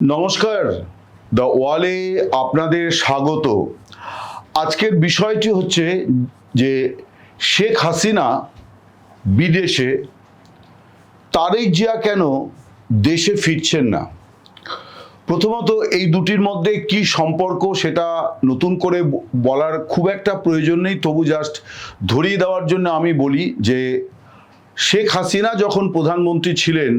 নমস্কার দ্য ওয়ালে আপনাদের স্বাগত। আজকের বিষয়টি হচ্ছে যে শেখ হাসিনা বিদেশে তারেক জিয়া কেন দেশে ফিরছেন না? প্রথমত এই দুটির মধ্যে কি সম্পর্ক সেটা নতুন করে বলার খুব একটা প্রয়োজন নেই। তবু জাস্ট ধরিয়ে দেওয়ার জন্য আমি বলি যে শেখ হাসিনা যখন প্রধানমন্ত্রী ছিলেন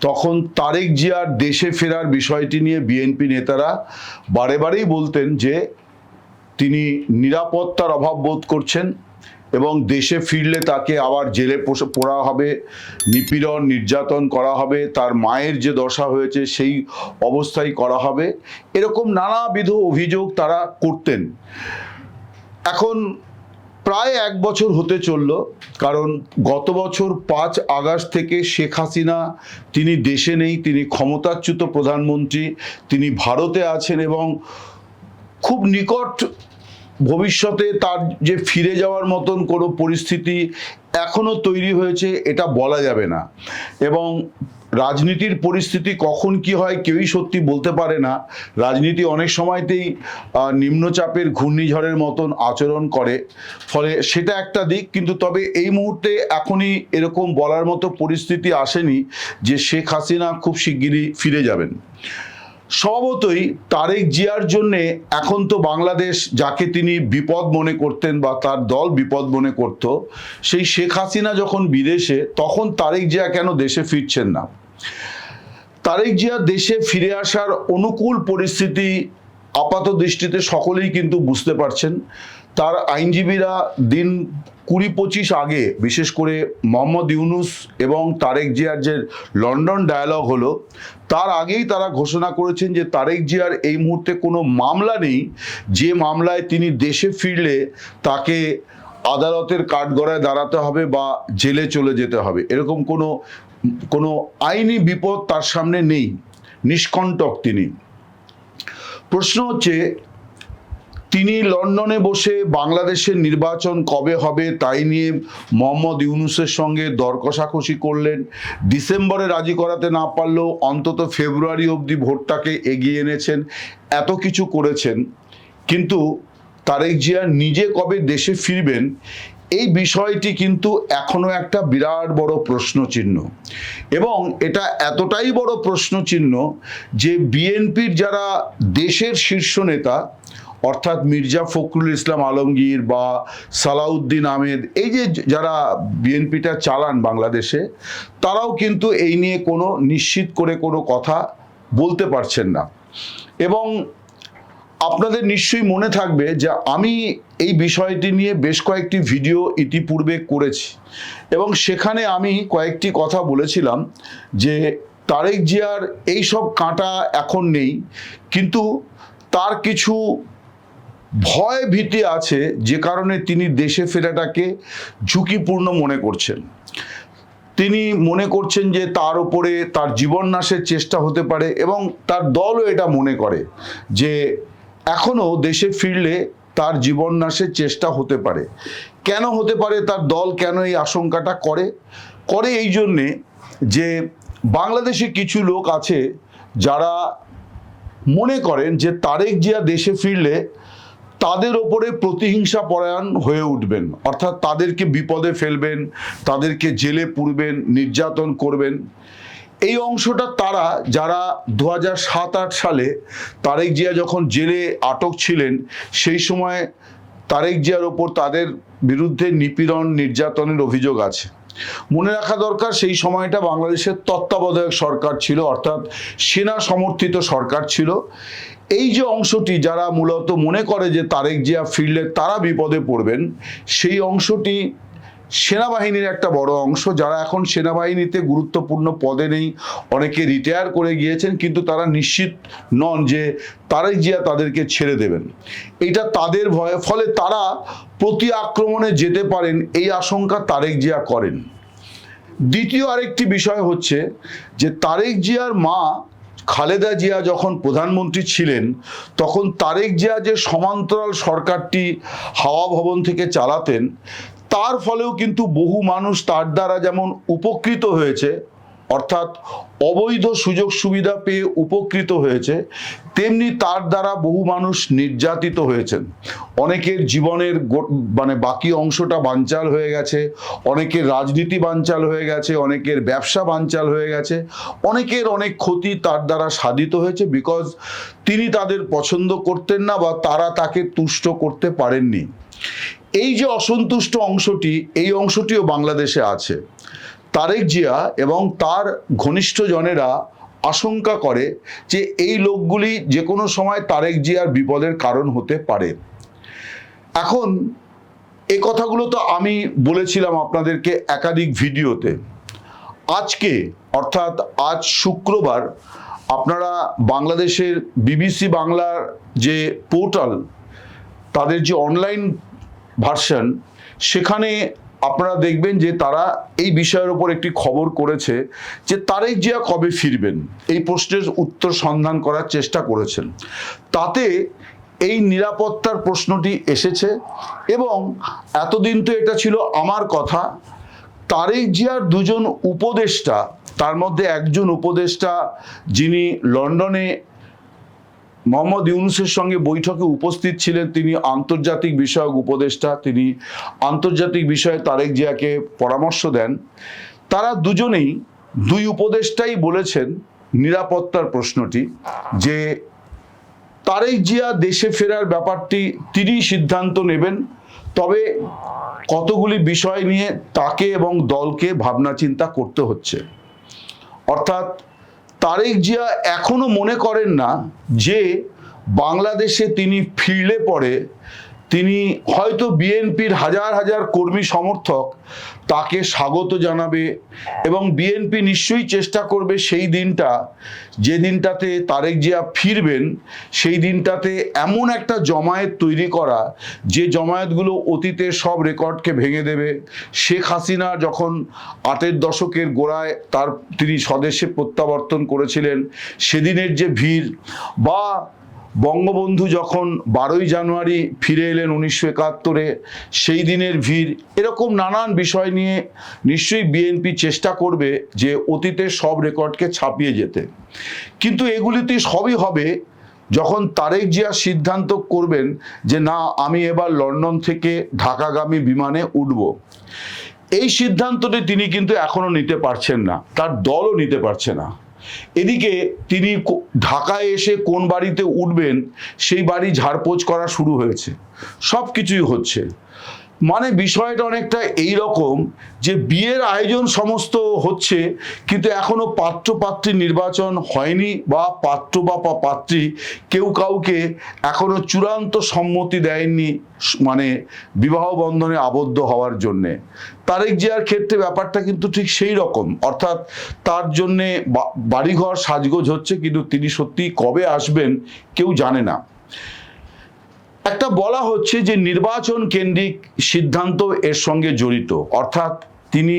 তখন তারেক জিয়ার দেশে ফেরার বিষয়টি নিয়ে বিএনপি নেতারা বারে বারেই বলতেন যে তিনি নিরাপত্তার অভাব বোধ করছেন এবং দেশে ফিরলে তাকে আবার জেলে পোড়া হবে, নিপীড়ন, নির্যাতন করা হবে, তার মায়ের যে দশা হয়েছে সেই অবস্থায় করা হবে। এরকম নানাবিধ অভিযোগ তারা করতেন। এখন প্রায় এক বছর হতে চলল, কারণ গত বছর পাঁচ আগস্ট থেকে শেখ হাসিনা, তিনি দেশে নেই, তিনি ক্ষমতাচ্যুত প্রধানমন্ত্রী, তিনি ভারতে আছেন এবং খুব নিকট ভবিষ্যতে তার যে ফিরে যাওয়ার মতন কোনো পরিস্থিতি এখনও তৈরি হয়েছে, এটা বলা যাবে না। এবং রাজনীতির পরিস্থিতি কখন কি হয় কেউই সত্যি বলতে পারে না। রাজনীতি অনেক সময়তেই নিম্নচাপের ঘূর্ণিঝড়ের মতন আচরণ করে। ফলে সেটা একটা দিক, কিন্তু তবে এই মুহূর্তে এখনই এরকম বলার মতো পরিস্থিতি আসেনি যে শেখ হাসিনা খুব শিগগিরই ফিরে যাবেন। স্বভাবতই তারেক জিয়ার জন্যে এখন তো বাংলাদেশ, যাকে তিনি বিপদ মনে করতেন বা তার দল বিপদ মনে করত, সেই শেখ হাসিনা যখন বিদেশে, তখন তারেক জিয়া কেন দেশে ফিরছেন না? তারেক জিয়া দেশে ফিরে আসার অনুকূল পরিস্থিতি আপাত দৃষ্টিতে সকলেই কিন্তু বুঝতে পারছেন। তার আইনজীবীরা দিন কুড়ি পঁচিশ আগে, বিশেষ করে মোহাম্মদ ইউনুস এবং তারেক জিয়ার যে লন্ডন ডায়ালগ হলো, তার আগেই তারা ঘোষণা করেছেন যে তারেক জিয়ার এই মুহূর্তে কোনো মামলা নেই। যে মামলায় তিনি দেশে ফিরলে তাকে আদালতের কাঠগড়ায় দাঁড়াতে হবে বা জেলে চলে যেতে হবে। এরকম কোনো কোনো আইনি বিপদ তার সামনে নেই, নিষ্কণ্টক তিনি। প্রশ্ন হচ্ছে, তিনি লন্ডনে বসে বাংলাদেশের নির্বাচন কবে হবে তাই নিয়ে মোহাম্মদ ইউনুসের সঙ্গে দর কষাকষি করলেন। ডিসেম্বরে রাজি করাতে না পারলেও অন্তত ফেব্রুয়ারি অবধি ভোটটাকে এগিয়ে এনেছেন, এত কিছু করেছেন। কিন্তু তারেক জিয়া নিজে কবে দেশে ফিরবেন, এই বিষয়টি কিন্তু এখনও একটা বিরাট বড় প্রশ্ন চিহ্ন এবং এটা এতটাই বড় প্রশ্ন চিহ্ন যে বিএনপির যারা দেশের শীর্ষ নেতা, অর্থাৎ মির্জা ফখরুল ইসলাম আলমগীর বা সালাউদ্দিন আহমেদ, এই যে যারা বিএনপিটা চালান বাংলাদেশে, তারাও কিন্তু এই নিয়ে কোনো নিশ্চিত করে কোনো কথা বলতে পারছেন না। এবং আপনাদের নিশ্চয়ই মনে থাকবে যে আমি এই বিষয়টি নিয়ে বেশ কয়েকটি ভিডিও ইতিপূর্বে করেছি এবং সেখানে আমি কয়েকটি কথা বলেছিলাম যে তারেক জিয়ার এই সব কাঁটা এখন নেই, কিন্তু তার কিছু ভয় ভীতি আছে যে কারণে তিনি দেশে ফেরাটাকে ঝুঁকিপূর্ণ মনে করছেন। তিনি মনে করছেন যে তার উপরে তার জীবন নাশের চেষ্টা হতে পারে এবং তার দলও এটা মনে করে যে এখনও দেশে ফিরলে তার জীবন নাশের চেষ্টা হতে পারে। কেন হতে পারে? তার দল কেন এই আশঙ্কাটা করে? করে এই জন্যে যে বাংলাদেশে কিছু লোক আছে যারা মনে করেন যে তারেক জিয়া দেশে ফিরলে তাদের ওপরে প্রতিহিংসা পরায়ণ হয়ে উঠবেন। অর্থাৎ তাদেরকে বিপদে ফেলবেন, তাদেরকে জেলে পুরবেন, নির্যাতন করবেন। এই অংশটা তারা, যারা দু হাজার সাত আট সালে তারেক জিয়া যখন জেলে আটক ছিলেন, সেই সময় তারেক জিয়ার ওপর তাদের বিরুদ্ধে নিপীড়ন নির্যাতনের অভিযোগ আছে। মনে রাখা দরকার, সেই সময়টা বাংলাদেশের তত্ত্বাবধায়ক সরকার ছিল, অর্থাৎ সেনা সমর্থিত সরকার ছিল। এই যে অংশটি যারা মূলত মনে করে যে তারেক জিয়া ফিরলে তারা বিপদে পড়বেন, সেই অংশটি সেনাবাহিনীর একটা বড় অংশ, যারা এখন সেনাবাহিনীতে গুরুত্বপূর্ণ পদে নেই, অনেকে রিটায়ার করে গিয়েছেন, কিন্তু তারা নিশ্চিত নন যে তারেক জিয়া তাদেরকে ছেড়ে দেবেন। এটা তাদের ভয়ে, ফলে তারা প্রতি আক্রমণে যেতে পারেন, এই আশঙ্কা তারেক জিয়া করেন। দ্বিতীয় আরেকটি বিষয় হচ্ছে যে তারেক জিয়ার মা খালেদা জিয়া যখন প্রধানমন্ত্রী ছিলেন, তখন তারেক জিয়া যে সমান্তরাল সরকারটি হাওয়া ভবন থেকে চালাতেন তার ফলেও কিন্তু বহু মানুষ তার দ্বারা যেমন উপকৃত হয়েছে, অর্থাৎ অবৈধ সুযোগ সুবিধা পেয়ে উপকৃত হয়েছে, তেমনি তার দ্বারা বহু মানুষ নির্যাতিত হয়েছেন। অনেকের জীবনের মানে বাকি অংশটা বানচাল হয়ে গেছে, অনেকের রাজনীতি বানচাল হয়ে গেছে, অনেকের ব্যবসা বানচাল হয়ে গেছে, অনেকের অনেক ক্ষতি তার দ্বারা সাধিত হয়েছে বিকজ তিনি তাদের পছন্দ করতেন না বা তারা তাকে তুষ্ট করতে পারেননি। এই যে অসন্তুষ্ট অংশটি, এই অংশটিও বাংলাদেশে আছে। তারেক জিয়া এবং তার ঘনিষ্ঠ জনেরা আশঙ্কা করে যে এই লোকগুলি যে কোনো সময় তারেক জিয়ার বিপদের কারণ হতে পারে। এখন, এ কথাগুলো তো আমি বলেছিলাম আপনাদেরকে একাধিক ভিডিওতে। আজকে, অর্থাৎ আজ শুক্রবার, আপনারা বাংলাদেশের বিবিসি বাংলার যে পোর্টাল, তাদের যে অনলাইন ভার্সন, সেখানে আপনারা দেখবেন যে তারা এই বিষয়ের উপর একটি খবর করেছে যে তারেক জিয়া কবে ফিরবেন? এই প্রশ্নের উত্তর সন্ধান করার চেষ্টা করেছেন। তাতে এই নিরাপত্তার প্রশ্নটি এসেছে এবং এতদিন তো এটা ছিল আমার কথা, তারেক জিয়ার দুজন উপদেষ্টা, তার মধ্যে একজন উপদেষ্টা যিনি লন্ডনে মোহাম্মদ ইউনুসের সঙ্গে বৈঠকে উপস্থিত ছিলেন তিনি আন্তর্জাতিক বিষয়ক উপদেষ্টা। তিনি আন্তর্জাতিক বিষয়ে তারেক জিয়াকে পরামর্শ দেন। তারা দুজনেই দুই উপদেষ্টাই বলেছেন নিরাপত্তার প্রশ্নটি, যে তারেক জিয়া দেশে ফেরার ব্যাপারটি তিনি সিদ্ধান্ত নেবেন, তবে কতগুলি বিষয় নিয়ে তাকে এবং দলকে ভাবনা চিন্তা করতে হচ্ছে। অর্থাৎ তারেক জিয়া এখনও মনে করেন না যে বাংলাদেশে তিনি ফিরলে পরে তিনি হয়তো বিএনপির হাজার হাজার কর্মী সমর্থক তাকে স্বাগত জানাবে এবং বিএনপি নিশ্চয়ই চেষ্টা করবে সেই দিনটা, যে দিনটাতে তারেক জিয়া ফিরবেন, সেই দিনটাতে এমন একটা জমায়েত তৈরি করা, যে জমায়েতগুলো অতীতের সব রেকর্ডকে ভেঙে দেবে। শেখ হাসিনা যখন আটের দশকের গোড়ায় তার তিনি স্বদেশে প্রত্যাবর্তন করেছিলেন, সেদিনের যে ভিড় বা বঙ্গবন্ধু যখন বারোই জানুয়ারি ফিরে এলেন উনিশশো একাত্তরে, সেই দিনের ভিড়, এরকম নানান বিষয় নিয়ে নিশ্চয়ই বিএনপি চেষ্টা করবে যে অতীতের সব রেকর্ডকে ছাপিয়ে যেতে। কিন্তু এগুলিতে সবই হবে যখন তারেক জিয়া সিদ্ধান্ত করবেন যে না, আমি এবার লন্ডন থেকে ঢাকাগামী বিমানে উঠব। এই সিদ্ধান্তটি তিনি কিন্তু এখনও নিতে পারছেন না, তার দলও নিতে পারছে না। এদিকে তিনি ঢাকায় এসে কোন বাড়িতে উঠবেন, সেই বাড়ি ঝাড়পোছ করা শুরু হয়েছে। সব কিছুই হচ্ছে। মানে বিষয়টা অনেকটা এই রকম যে বিয়ের আয়োজন সমস্ত হচ্ছে, কিন্তু এখনও পাত্র পাত্রী নির্বাচন হয়নি বা পাত্র বা পাত্রী কেউ কাউকে এখনও চূড়ান্ত সম্মতি দেয়নি মানে বিবাহ বন্ধনে আবদ্ধ হওয়ার জন্যে। তারেক জিয়ার ক্ষেত্রে ব্যাপারটা কিন্তু ঠিক সেই রকম। অর্থাৎ তার জন্যে বাড়িঘর সাজগোজ হচ্ছে, কিন্তু তিনি সত্যি কবে আসবেন কেউ জানে না। একটা বলা হচ্ছে যে নির্বাচন কেন্দ্রিক সিদ্ধান্ত এর সঙ্গে জড়িত। অর্থাৎ তিনি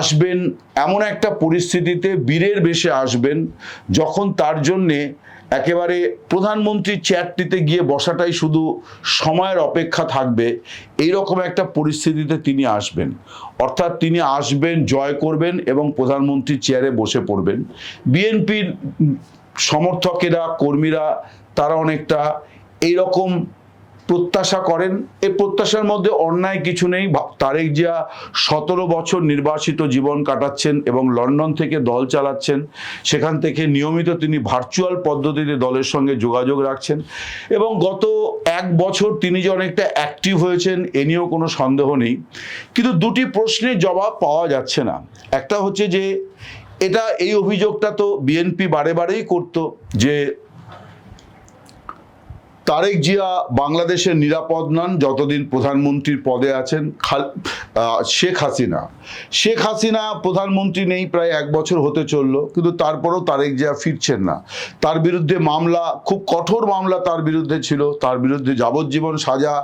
আসবেন এমন একটা পরিস্থিতিতে, বীরের বেশে আসবেন, যখন তার জন্যে একেবারে প্রধানমন্ত্রীর চেয়ারটিতে গিয়ে বসাটাই শুধু সময়ের অপেক্ষা থাকবে এই রকম একটা পরিস্থিতিতে তিনি আসবেন। অর্থাৎ তিনি আসবেন, জয় করবেন এবং প্রধানমন্ত্রীর চেয়ারে বসে পড়বেন। বিএনপির সমর্থকেরা, কর্মীরা, তারা অনেকটা এই রকম প্রত্যাশা করেন। এই প্রত্যাশার মধ্যে অন্যায় কিছু নেই। তারেক জিয়া সতেরো বছর নির্বাসিত জীবন কাটাচ্ছেন এবং লন্ডন থেকে দল চালাচ্ছেন। সেখান থেকে নিয়মিত তিনি ভার্চুয়াল পদ্ধতিতে দলের সঙ্গে যোগাযোগ রাখছেন। এবং গত এক বছর তিনি যে অনেকটা অ্যাক্টিভ হয়েছেন, এ নিয়েও কোনো সন্দেহ নেই। কিন্তু দুটি প্রশ্নের জবাব পাওয়া যাচ্ছে না। একটা হচ্ছে যে, এটা এই অভিযোগটা তো বিএনপি বারে বারেই করতো যে তারেক জিয়া বাংলাদেশের নিরাপদ নন, যতদিন প্রধানমন্ত্রীর পদে আছেন শেখ হাসিনা। শেখ হাসিনা প্রধানমন্ত্রী নেই, প্রায় এক বছর হতে চলল, কিন্তু তারপরেও তারেক জিয়া ফিরছেন না। তার বিরুদ্ধে মামলা, খুব কঠোর মামলা তার বিরুদ্ধে ছিল, তার বিরুদ্ধে যাবজ্জীবন সাজা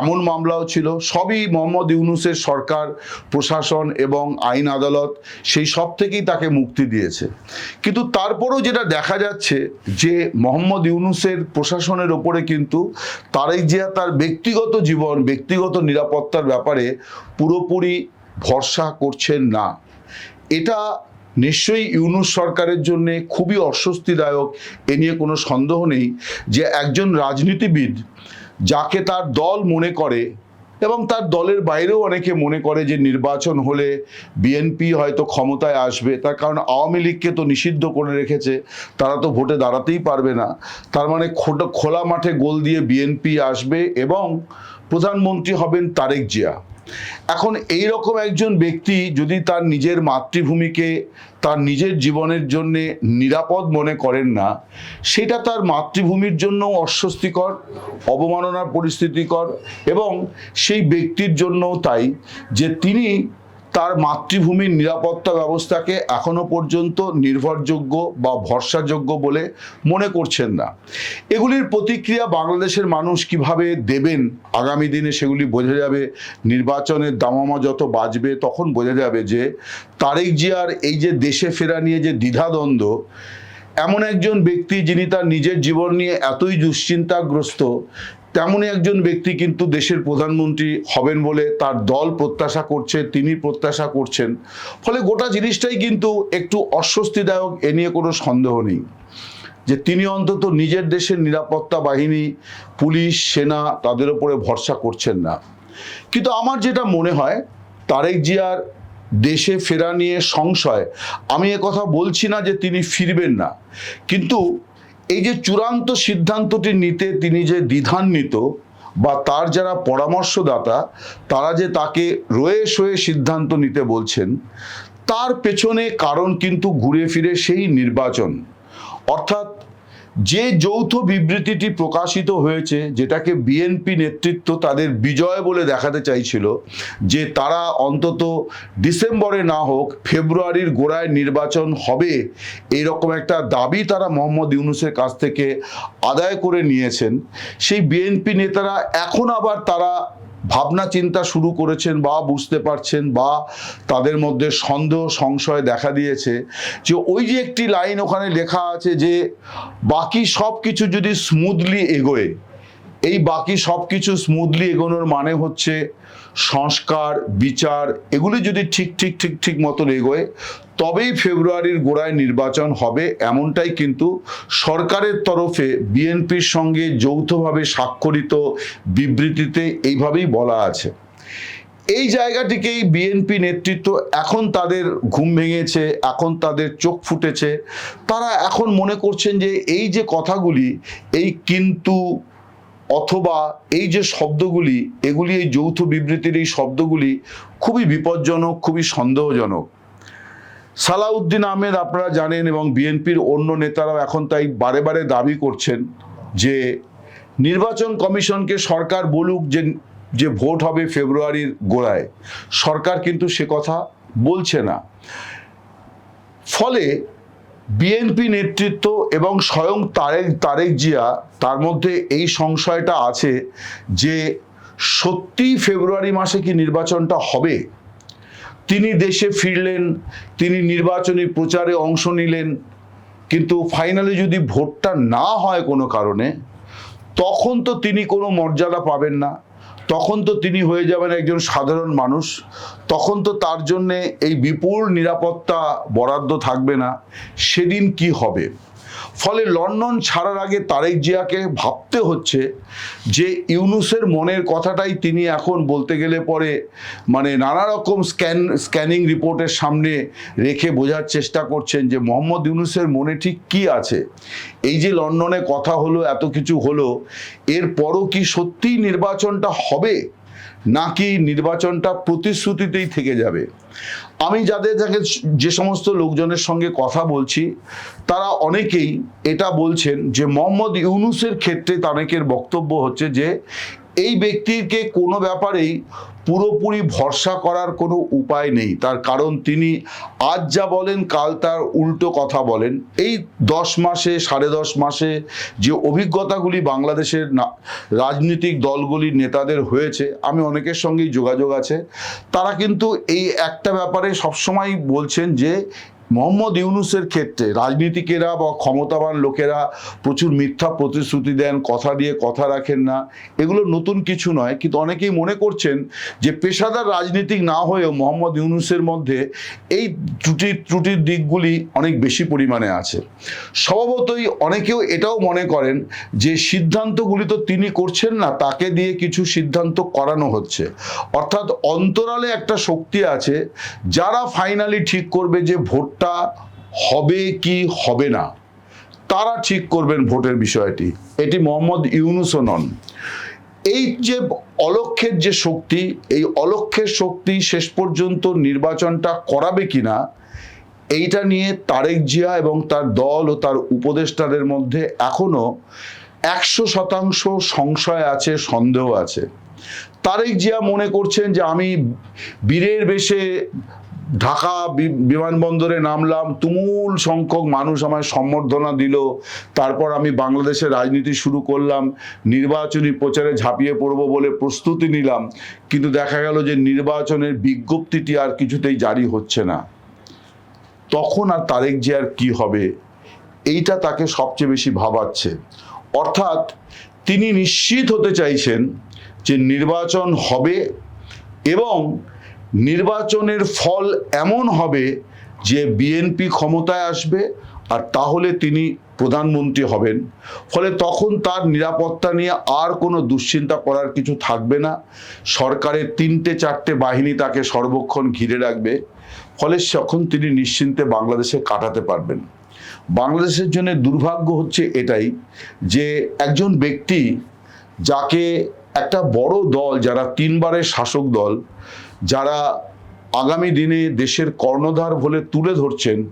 এমন মামলাও ছিল। সবই মোহাম্মদ ইউনুসের সরকার, প্রশাসন এবং আইন আদালত, সেই সব থেকেই তাকে মুক্তি দিয়েছে। কিন্তু তারপরও যেটা দেখা যাচ্ছে যে মোহাম্মদ ইউনুসের প্রশাসনের ওপরে কিন্তু তারেক জিয়া তার ব্যক্তিগত জীবন, ব্যক্তিগত নিরাপত্তার ব্যাপারে পুরোপুরি ভরসা করছেন না। এটা নিশ্চয়ই ইউনুস সরকারের জন্য খুবই অস্বস্তিদায়ক। এ নিয়ে কোনো সন্দেহ নেই যে একজন রাজনীতিবিদ যাকে তার দল মনে করে এবং তার দলের বাইরেও অনেকে মনে করে যে নির্বাচন হলে বিএনপি হয়তো ক্ষমতায় আসবে। তার কারণ আওয়ামী লীগকে তো নিষিদ্ধ করে রেখেছে, তারা তো ভোটে দাঁড়াতেই পারবে না। তার মানে খোলা মাঠে গোল দিয়ে বিএনপি আসবে এবং প্রধানমন্ত্রী হবেন তারেক জিয়া। এখন এই রকম একজন ব্যক্তি যদি তার নিজের মাতৃভূমিকে, তার নিজের জীবনের জন্য নিরাপদ মনে করেন না, সেটা তার মাতৃভূমির জন্য অস্বস্তিকর, অবমাননার পরিস্থিতিকর এবং সেই ব্যক্তির জন্যও তাই যে তিনি তার মাতৃভূমির নিরাপত্তা ব্যবস্থাকে এখনও পর্যন্ত নির্ভরযোগ্য বা ভরসাযোগ্য বলে মনে করছেন না। এগুলির প্রতিক্রিয়া বাংলাদেশের মানুষ কীভাবে দেবেন? আগামী দিনে সেগুলি বোঝা যাবে। নির্বাচনের দামামা যত বাজবে, তখন বোঝা যাবে যে তারেক জিয়ার এই যে দেশে ফেরা নিয়ে যে দ্বিধাদ্বন্দ্ব, এমন একজন ব্যক্তি যিনি তার নিজের জীবন নিয়ে এতই দুশ্চিন্তাগ্রস্ত তেমনই একজন ব্যক্তি কিন্তু দেশের প্রধানমন্ত্রী হবেন বলে তার দল প্রত্যাশা করছে, তিনি প্রত্যাশা করছেন। ফলে গোটা জিনিসটাই কিন্তু একটু অস্বস্তিদায়ক, এ নিয়ে কোনো সন্দেহ নেই। যে তিনি অন্তত নিজের দেশের নিরাপত্তা বাহিনী, পুলিশ, সেনা তাদের উপরে ভরসা করছেন না। কিন্তু আমার যেটা মনে হয়, তারেক জিয়ার দেশে ফেরা নিয়ে সংশয়, আমি কথা বলছি না যে তিনি ফিরবেন না। কিন্তু এই যে চূড়ান্ত সিদ্ধান্তটি নিতে তিনি যে দ্বিধান্বিত বা তার যারা পরামর্শদাতা, তারা যে তাকে রয়ে সয়ে সিদ্ধান্ত নিতে বলছেন, তার পেছনে কারণ কিন্তু ঘুরে ফিরে সেই নির্বাচন। অর্থাৎ যে যৌথ বিবৃতিটি প্রকাশিত হয়েছে, যেটাকে বিএনপি নেতৃত্ব তাদের বিজয় বলে দেখাতে চাইছিল, যে তারা অন্তত ডিসেম্বরে না হোক ফেব্রুয়ারির গোড়ায় নির্বাচন হবে, এরকম একটা দাবি তারা মোহাম্মদ ইউনুসের কাছ থেকে আদায় করে নিয়েছেন। সেই বিএনপি নেতারা এখন আবার তারা ভাবনা চিন্তা শুরু করেছেন বা বুঝতে পারছেন বা তাদের মধ্যে সন্দেহ, সংশয় দেখা দিয়েছে যে ওই যে একটি লাইন ওখানে লেখা আছে যে, বাকি সব কিছু যদি স্মুথলি এগোয়, এই বাকি সব কিছু স্মুথলি এগোনোর মানে হচ্ছে সংস্কার, বিচার, এগুলি যদি ঠিক ঠিক ঠিক ঠিক মতন এগোয়, তবেই ফেব্রুয়ারির গোড়ায় নির্বাচন হবে এমনটাই কিন্তু সরকারের তরফে বিএনপির সঙ্গে যৌথভাবে স্বাক্ষরিত বিবৃতিতে এইভাবেই বলা আছে। এই জায়গাটিকেই বিএনপি নেতৃত্ব এখন তাদের ঘুম ভেঙেছে, এখন তাদের চোখ ফুটেছে। তারা এখন মনে করছেন যে এই যে কথাগুলি, এই কিন্তু অথবা এই যে শব্দগুলি, এগুলি এই যৌথ বিবৃতির এই শব্দগুলি খুবই বিপজ্জনক, খুবই সন্দেহজনক। সালাউদ্দিন আহমেদ আপনারা জানেন এবং বিএনপির অন্য নেতারাও এখন তাই বারে বারে দাবি করছেন যে নির্বাচন কমিশনকে সরকার বলুক যে যে ভোট হবে ফেব্রুয়ারির গোড়ায়। সরকার কিন্তু সে কথা বলছে না। ফলে বিএনপি নেতৃত্ব এবং স্বয়ং তারেক তারেক জিয়া, তার মধ্যে এই সংশয়টা আছে যে সত্যিই ফেব্রুয়ারি মাসে কি নির্বাচনটা হবে? তিনি দেশে ফিরলেন, তিনি নির্বাচনী প্রচারে অংশ নিলেন, কিন্তু ফাইনালি যদি ভোটটা না হয় কোনো কারণে, তখন তো তিনি কোনো মর্যাদা পাবেন না। তখন তো তিনি হয়ে যাবেন একজন সাধারণ মানুষ। তখন তো তার জন্যে এই বিপুল নিরাপত্তা বরাদ্দ থাকবে না। সেদিন কি হবে? ফলে লন্ডন ছাড়ার আগে তারেক জিয়াকে ভাবতে হচ্ছে যে ইউনুসের মনের কথাটাই তিনি এখন বলতে গেলে পরে মানে নানা রকম স্ক্যান, স্ক্যানিং রিপোর্টের সামনে রেখে বোঝার চেষ্টা করছেন যে মোহাম্মদ ইউনুসের মনে ঠিক কি আছে? এই যে লন্ডনে কথা হলো, এত কিছু হলো এরপরও কি সত্যিই নির্বাচনটা হবে? নাকি নির্বাচনটা প্রতিশ্রুতিতেই থেকে যাবে? আমি যাদের যাকে যে সমস্ত লোকজনের সঙ্গে কথা বলছি, তারা অনেকেই এটা বলছেন যে মোহাম্মদ ইউনুসের ক্ষেত্রে অনেকের বক্তব্য হচ্ছে যে, এই ব্যক্তিকে কোনো ব্যাপারেই পুরোপুরি ভরসা করার কোনো উপায় নেই। তার কারণ তিনি আজ যা বলেন, কাল তার উল্টো কথা বলেন। এই দশ মাসে, সাড়ে দশ মাসে যে অভিজ্ঞতাগুলি বাংলাদেশের রাজনৈতিক দলগুলির নেতাদের হয়েছে, আমি অনেকের সঙ্গেই যোগাযোগ আছে, তারা কিন্তু এই একটা ব্যাপারে সবসময় বলছেন যে মোহাম্মদ ইউনুসের ক্ষেত্রে রাজনীতিকেরা বা ক্ষমতাবান লোকেরা প্রচুর মিথ্যা প্রতিশ্রুতি দেন, কথা দিয়ে কথা রাখেন না। এগুলো নতুন কিছু নয়, কিন্তু অনেকেই মনে করছেন যে পেশাদার রাজনীতিক না হয়েও মোহাম্মদ ইউনুসের মধ্যে এই ত্রুটি, ত্রুটির দিকগুলি অনেক বেশি পরিমাণে আছে। স্বভাবতই অনেকেও এটাও মনে করেন যে সিদ্ধান্তগুলি তো তিনি করছেন না, তাকে দিয়ে কিছু সিদ্ধান্ত করানো হচ্ছে। অর্থাৎ অন্তরালে একটা শক্তি আছে, যারা ফাইনালি ঠিক করবে যে ভোটটা হবে কি হবে না, তারা ঠিক করবেন ভোটের বিষয়টি। এটি মোহাম্মদ ইউনুসও নন। এই যে অলক্ষের যে শক্তি, এই অলক্ষের শক্তি শেষ পর্যন্ত নির্বাচনটা করাবে কিনা, এইটা নিয়ে তারেক জিয়া এবং তার দল ও তার উপদেষ্টাদের মধ্যে এখনও একশো শতাংশ সংশয় আছে, সন্দেহ আছে। তারেক জিয়া মনে করছেন যে আমি বীরের বেশে ঢাকা বিমানবন্দরে নামলাম। তুমুল সংখ্যক মানুষ আমায় সম্বর্ধনা দিল। তারপর আমি বাংলাদেশের রাজনীতি শুরু করলাম। নির্বাচনী প্রচারে ঝাঁপিয়ে পড়ব বলে প্রস্তুতি নিলাম। কিন্তু দেখা গেল যে নির্বাচনের বিজ্ঞপ্তিটি আর কিছুতেই জারি হচ্ছে না। তখন আর তারেক জিয়ার কি হবে? এইটা তাকে সবচেয়ে বেশি ভাবাচ্ছে। অর্থাৎ তিনি নিশ্চিত হতে চাইছেন যে নির্বাচন হবে এবং নির্বাচনের ফল এমন হবে যে বিএনপি ক্ষমতায় আসবে আর তাহলে তিনি প্রধানমন্ত্রী হবেন। ফলে তখন তার নিরাপত্তা নিয়ে আর কোনো দুশ্চিন্তা করার কিছু থাকবে না। সরকারের তিনটে চারটে বাহিনী তাকে সর্বক্ষণ ঘিরে রাখবে। ফলে তখন তিনি নিশ্চিন্তে বাংলাদেশে কাটাতে পারবেন। বাংলাদেশের জন্য দুর্ভাগ্য হচ্ছে এটাই যে একজন ব্যক্তি যাকে একটা বড় দল, যারা তিনবারের শাসক দল যারা আগামী দিনে দেশের কর্ণধার বলে তুলে ধরছেন,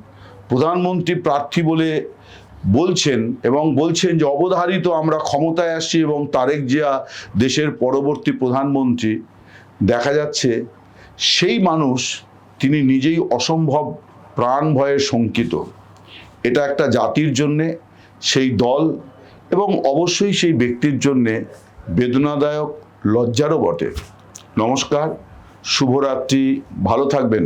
প্রধানমন্ত্রী প্রার্থী বলে বলছেন এবং বলছেন যে অবধারিত আমরা ক্ষমতায় আসছি এবং তারেক জিয়া দেশের পরবর্তী প্রধানমন্ত্রী, দেখা যাচ্ছে সেই মানুষ তিনি নিজেই অসম্ভব প্রাণ ভয়ে শঙ্কিত। এটা একটা জাতির জন্যে, সেই দল এবং অবশ্যই সেই ব্যক্তির জন্যে বেদনাদায়ক, লজ্জারও বটে। নমস্কার। শুভরাত্রি ভালো থাকবেন।